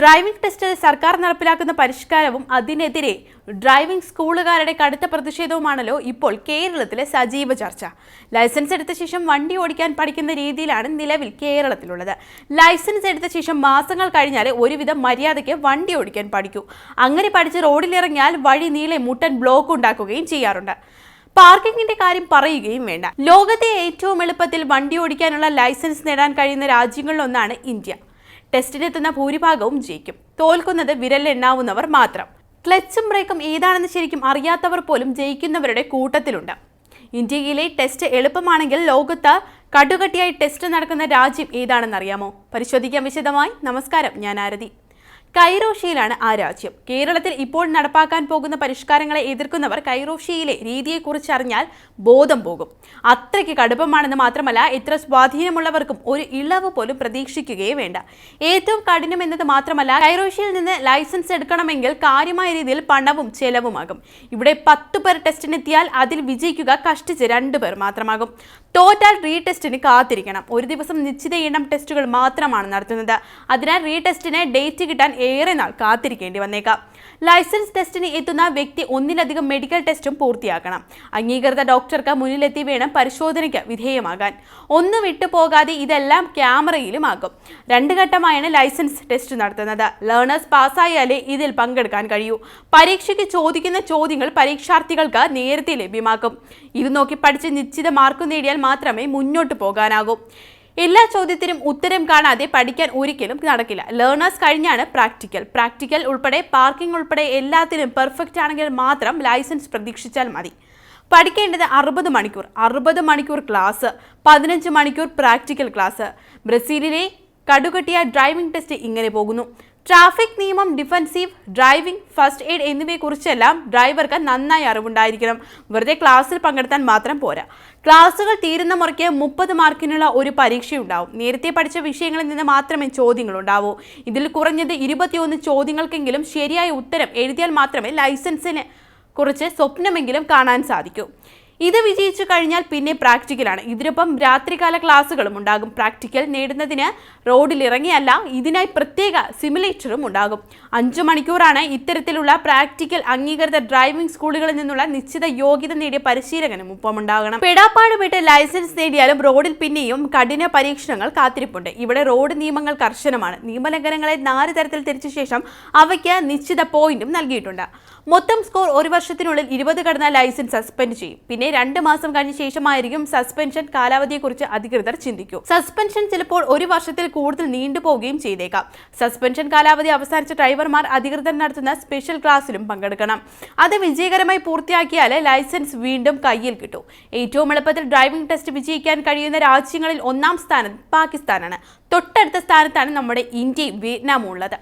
Driving ടെസ്റ്റിൽ സർക്കാർ നടപ്പിലാക്കുന്ന പരിഷ്കാരവും അതിനെതിരെ ഡ്രൈവിംഗ് സ്കൂളുകാരുടെ കടുത്ത പ്രതിഷേധവുമാണല്ലോ ഇപ്പോൾ കേരളത്തിലെ സജീവ ചർച്ച. ലൈസൻസ് എടുത്ത ശേഷം വണ്ടി ഓടിക്കാൻ പഠിക്കുന്ന രീതിയിലാണ് നിലവിൽ കേരളത്തിലുള്ളത്. ലൈസൻസ് എടുത്ത ശേഷം മാസങ്ങൾ കഴിഞ്ഞാൽ ഒരുവിധം മര്യാദയ്ക്ക് വണ്ടി ഓടിക്കാൻ പഠിക്കൂ. അങ്ങനെ പഠിച്ച് റോഡിലിറങ്ങിയാൽ വഴി നീളെ മുട്ടൻ ബ്ലോക്ക് ഉണ്ടാക്കുകയും ചെയ്യാറുണ്ട്. പാർക്കിങ്ങിന്റെ കാര്യം പറയുകയും വേണ്ട. ലോകത്തെ ഏറ്റവും എളുപ്പത്തിൽ വണ്ടി ഓടിക്കാനുള്ള ലൈസൻസ് നേടാൻ കഴിയുന്ന രാജ്യങ്ങളിലൊന്നാണ് ഇന്ത്യ. ടെസ്റ്റിനെത്തുന്ന ഭൂരിഭാഗവും ജയിക്കും. തോൽക്കുന്നത് വിരലിലെണ്ണാവുന്നവർ മാത്രം. ക്ലച്ചും ബ്രേക്കും ഏതാണെന്ന് ശരിക്കും അറിയാത്തവർ പോലും ജയിക്കുന്നവരുടെ കൂട്ടത്തിലുണ്ട്. ഇന്ത്യയിലെ ടെസ്റ്റ് എളുപ്പമാണെങ്കിൽ ലോകത്ത് കടുകട്ടിയായി ടെസ്റ്റ് നടക്കുന്ന രാജ്യം ഏതാണെന്നറിയാമോ? പരിശോധിക്കാൻ വിശദമായി. നമസ്കാരം ഞാൻ ആരതി. കൈറോഷിയിലാണ് ആ രാജ്യം. കേരളത്തിൽ ഇപ്പോൾ നടപ്പാക്കാൻ പോകുന്ന പരിഷ്കാരങ്ങളെ എതിർക്കുന്നവർ കൈറോഷിയിലെ രീതിയെക്കുറിച്ച് അറിഞ്ഞാൽ ബോധം പോകും. അത്രയ്ക്ക് കടുപ്പമാണെന്ന് മാത്രമല്ല ഇത്ര സ്വാധീനമുള്ളവർക്കും ഒരു ഇളവ് പോലും പ്രതീക്ഷിക്കുകയേ വേണ്ട. ഏറ്റവും കഠിനം എന്നത് മാത്രമല്ല കൈറോഷിയിൽ നിന്ന് ലൈസൻസ് എടുക്കണമെങ്കിൽ കാര്യമായ രീതിയിൽ പണവും ചെലവുമാകും. ഇവിടെ പത്ത് പേർ ടെസ്റ്റിനെത്തിയാൽ അതിൽ വിജയിക്കുക കഷ്ടിച്ച് രണ്ടു പേർ മാത്രമാകും. ടോട്ടൽ റീ ടെസ്റ്റിന് കാത്തിരിക്കണം. ഒരു ദിവസം നിശ്ചിത എണ്ണം ടെസ്റ്റുകൾ മാത്രമാണ് നടത്തുന്നത്. അതിനാൽ റീ ടെസ്റ്റിന് ഡേറ്റ് കിട്ടാൻ ഏറെ നാൾ കാത്തിരിക്കേണ്ടി വന്നേക്കാം. ലൈസൻസ് ടെസ്റ്റിന് എത്തുന്ന വ്യക്തി ഒന്നിലധികം മെഡിക്കൽ ടെസ്റ്റും പൂർത്തിയാക്കണം. അംഗീകൃത ഡോക്ടർക്ക് മുന്നിലെത്തി വേണം പരിശോധനയ്ക്ക് വിധേയമാകാൻ. ഒന്ന് വിട്ടുപോകാതെ ഇതെല്ലാം ക്യാമറയിലും ആകും രണ്ട് ഘട്ടമായാണ് ലൈസൻസ് ടെസ്റ്റ് നടത്തുന്നത്. ലേണേഴ്സ് പാസ്സായാലേ ഇതിൽ പങ്കെടുക്കാൻ കഴിയൂ. പരീക്ഷയ്ക്ക് ചോദിക്കുന്ന ചോദ്യങ്ങൾ പരീക്ഷാർത്ഥികൾക്ക് നേരത്തെ ലഭ്യമാക്കും. ഇത് നോക്കി പഠിച്ച് നിശ്ചിത മാർക്ക് നേടിയാൽ മാത്രമേ മുന്നോട്ട് പോകാനാകൂ. എല്ലാ ചോദ്യത്തിനും ഉത്തരം കാണാതെ പഠിക്കാൻ ഒരിക്കലും നടക്കില്ല. ലേണേഴ്സ് കഴിഞ്ഞാണ് പ്രാക്ടിക്കൽ പ്രാക്ടിക്കൽ ഉൾപ്പെടെ പാർക്കിംഗ് ഉൾപ്പെടെ എല്ലാത്തിനും പെർഫെക്റ്റ് ആണെങ്കിൽ മാത്രം ലൈസൻസ് പ്രതീക്ഷിച്ചാൽ മതി. പഠിക്കേണ്ടത് അറുപത് മണിക്കൂർ. അറുപത് മണിക്കൂർ ക്ലാസ് പതിനഞ്ച് മണിക്കൂർ പ്രാക്ടിക്കൽ ക്ലാസ് ബ്രസീലിലെ കടുകട്ടിയ ഡ്രൈവിംഗ് ടെസ്റ്റ് ഇങ്ങനെ പോകുന്നു. ട്രാഫിക് നിയമം ഡിഫൻസീവ് ഡ്രൈവിംഗ് ഫസ്റ്റ് എയ്ഡ് എന്നിവയെക്കുറിച്ചെല്ലാം ഡ്രൈവർക്ക് നന്നായി അറിവുണ്ടായിരിക്കണം. വെറുതെ ക്ലാസ്സിൽ പങ്കെടുത്താൻ മാത്രം പോരാ. ക്ലാസ്സുകൾ തീരുന്ന മുറയ്ക്ക് മുപ്പത് മാർക്കിനുള്ള ഒരു പരീക്ഷയുണ്ടാവും. നേരത്തെ പഠിച്ച വിഷയങ്ങളിൽ നിന്ന് മാത്രമേ ചോദ്യങ്ങൾ ഉണ്ടാവൂ ഇതിൽ കുറഞ്ഞത് ഇരുപത്തിയൊന്ന് ചോദ്യങ്ങൾക്കെങ്കിലും ശരിയായ ഉത്തരം എഴുതിയാൽ മാത്രമേ ലൈസൻസിന് കുറിച്ച് സ്വപ്നമെങ്കിലും കാണാൻ സാധിക്കൂ. ഇത് വിജയിച്ചു കഴിഞ്ഞാൽ പിന്നെ പ്രാക്ടിക്കലാണ്. ഇതിനൊപ്പം രാത്രികാല ക്ലാസ്സുകളും ഉണ്ടാകും. പ്രാക്ടിക്കൽ നേടുന്നതിന് റോഡിൽ ഇറങ്ങിയല്ല ഇതിനായി പ്രത്യേക സിമുലേറ്ററും ഉണ്ടാകും. അഞ്ചു മണിക്കൂറാണ് ഇത്തരത്തിലുള്ള പ്രാക്ടിക്കൽ അംഗീകൃത ഡ്രൈവിംഗ് സ്കൂളുകളിൽ നിന്നുള്ള നിശ്ചിത യോഗ്യത നേടിയ പരിശീലകനും ഒപ്പം ഉണ്ടാകണം പെടാപ്പാട് വിട്ട് ലൈസൻസ് നേടിയാലും റോഡിൽ പിന്നെയും കഠിന പരീക്ഷണങ്ങൾ കാത്തിരിപ്പുണ്ട്. ഇവിടെ റോഡ് നിയമങ്ങൾ കർശനമാണ്. നിയമലംഘനങ്ങളെ നാല് തരത്തിൽ തിരിച്ച ശേഷം അവയ്ക്ക് നിശ്ചിത പോയിന്റും നൽകിയിട്ടുണ്ട്. മൊത്തം സ്കോർ ഒരു വർഷത്തിനുള്ളിൽ ഇരുപത് കടന്ന ലൈസൻസ് സസ്പെൻഡ് ചെയ്യും. പിന്നെ രണ്ട് മാസം കഴിഞ്ഞ ശേഷമായിരിക്കും സസ്പെൻഷൻ കാലാവധിയെക്കുറിച്ച് അധികൃതർ ചിന്തിക്കൂ. സസ്പെൻഷൻ ചിലപ്പോൾ ഒരു വർഷത്തിൽ കൂടുതൽ നീണ്ടുപോകുകയും ചെയ്തേക്കാം. സസ്പെൻഷൻ കാലാവധി അവസാനിച്ച ഡ്രൈവർമാർ അധികൃതർ നടത്തുന്ന സ്പെഷ്യൽ ക്ലാസ്സിലും പങ്കെടുക്കണം. അത് വിജയകരമായി പൂർത്തിയാക്കിയാൽ ലൈസൻസ് വീണ്ടും കയ്യിൽ കിട്ടും. ഏറ്റവും എളുപ്പത്തിൽ ഡ്രൈവിംഗ് ടെസ്റ്റ് വിജയിക്കാൻ കഴിയുന്ന രാജ്യങ്ങളിൽ ഒന്നാം സ്ഥാനം പാകിസ്ഥാനാണ്. തൊട്ടടുത്ത സ്ഥാനത്താണ് നമ്മുടെ ഇന്ത്യയും വിയറ്റ്നാമും ഉള്ളത്.